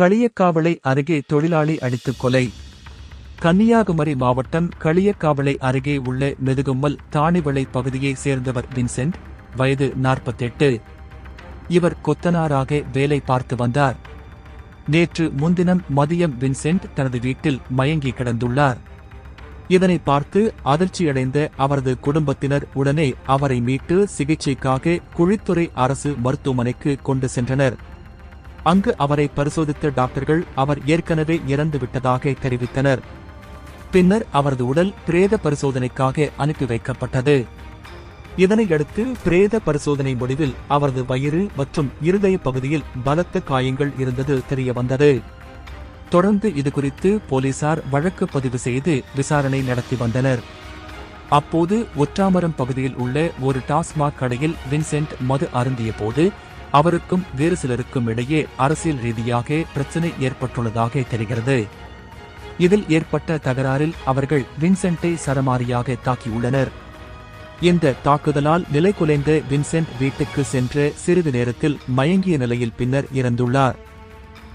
களியக்காவளை அருகே தொழிலாளி அடித்துக் கொலை. கன்னியாகுமரி மாவட்டம் களியக்காவளை அருகே உள்ள மெதுகும்மல் தாணிவளை பகுதியைச் சேர்ந்தவர் வின்சென்ட் வயது நாற்பத்தெட்டு. இவர் கொத்தனாராக வேலை பார்த்து வந்தார். நேற்று முன்தினம் மதியம் வின்சென்ட் தனது வீட்டில் மயங்கி கிடந்துள்ளார். இதனை பார்த்து அதிர்ச்சியடைந்த அவரது குடும்பத்தினர் உடனே அவரை மீட்டு சிகிச்சைக்காக குழித்துறை அரசு மருத்துவமனைக்கு கொண்டு சென்றனர். அங்கு அவரை பரிசோதித்த டாக்டர்கள் அவர் ஏற்கனவே இறந்து விட்டதாக தெரிவித்தனர். பின்னர் அவரது உடல் பிரேத பரிசோதனைக்காக அனுப்பி வைக்கப்பட்டது. இதனையடுத்து பிரேத பரிசோதனை முடிவில் அவரது வயிறு மற்றும் இருதய பகுதியில் பலத்த காயங்கள் இருந்தது தெரியவந்தது தொடர்ந்து இதுகுறித்து போலீசார் வழக்கு பதிவு செய்து விசாரணை நடத்தி வந்தனர். அப்போது ஒற்றாமரம் பகுதியில் உள்ள ஒரு டாஸ்மாக் கடையில் வின்சென்ட் மது அருந்திய போது அவருக்கும் வேறு சிலருக்கும் இடையே அரசியல் ரீதியாக பிரச்சனை ஏற்பட்டுள்ளதாக தெரிகிறது. இதில் ஏற்பட்ட தகராறில் அவர்கள் வின்சென்ட்டை சரமாரியாக தாக்கியுள்ளனர். இந்த தாக்குதலால் நிலைகுலைந்த வின்சென்ட் வீட்டுக்கு சென்ற சிறிது நேரத்தில் மயங்கிய நிலையில் பின்னர் இறந்துள்ளார்.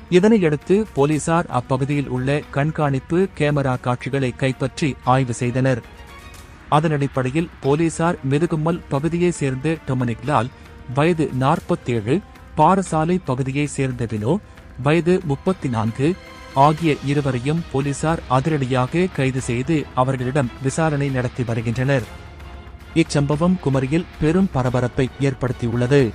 இதனையடுத்து போலீசார் அப்பகுதியில் உள்ள கண்காணிப்பு கேமரா காட்சிகளை கைப்பற்றி ஆய்வு செய்தனர். அதன் அடிப்படையில் போலீசார் மெதுகும்மல் பகுதியைச் சேர்ந்த டொமினிக் லால் வயது நாற்பத்தேழு பாரசாலை பகுதியைச் சேர்ந்த வினோ வயது முப்பத்தி நான்கு ஆகிய இருவரையும் போலீசார் அதிரடியாக கைது செய்து அவர்களிடம் விசாரணை நடத்தி வருகின்றனர். இச்சம்பவம் குமரியில் பெரும் பரபரப்பை ஏற்படுத்தியுள்ளது.